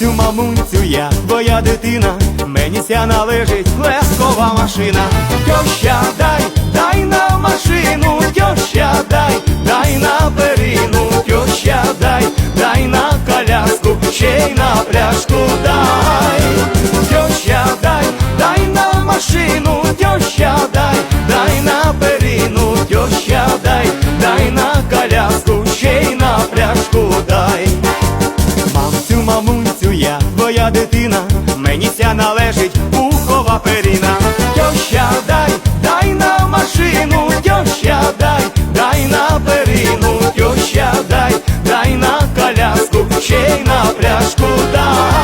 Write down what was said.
Мамцю, мамунцю, я твоя дитина, мені ся належить лескова машина. Тьоща, дай, дай на машину, тьоща, дай, дай на перину, тьоща, дай, дай на коляску, ще й на пляшку дай. Тьоща, дай, дай на машину, тьоща, дитина, мені ця належить пухова періна. Тьоща, дай, дай на машину, тьоща, дай, дай на перину, тьоща, дай, дай на коляску, ще й на пляшку дай.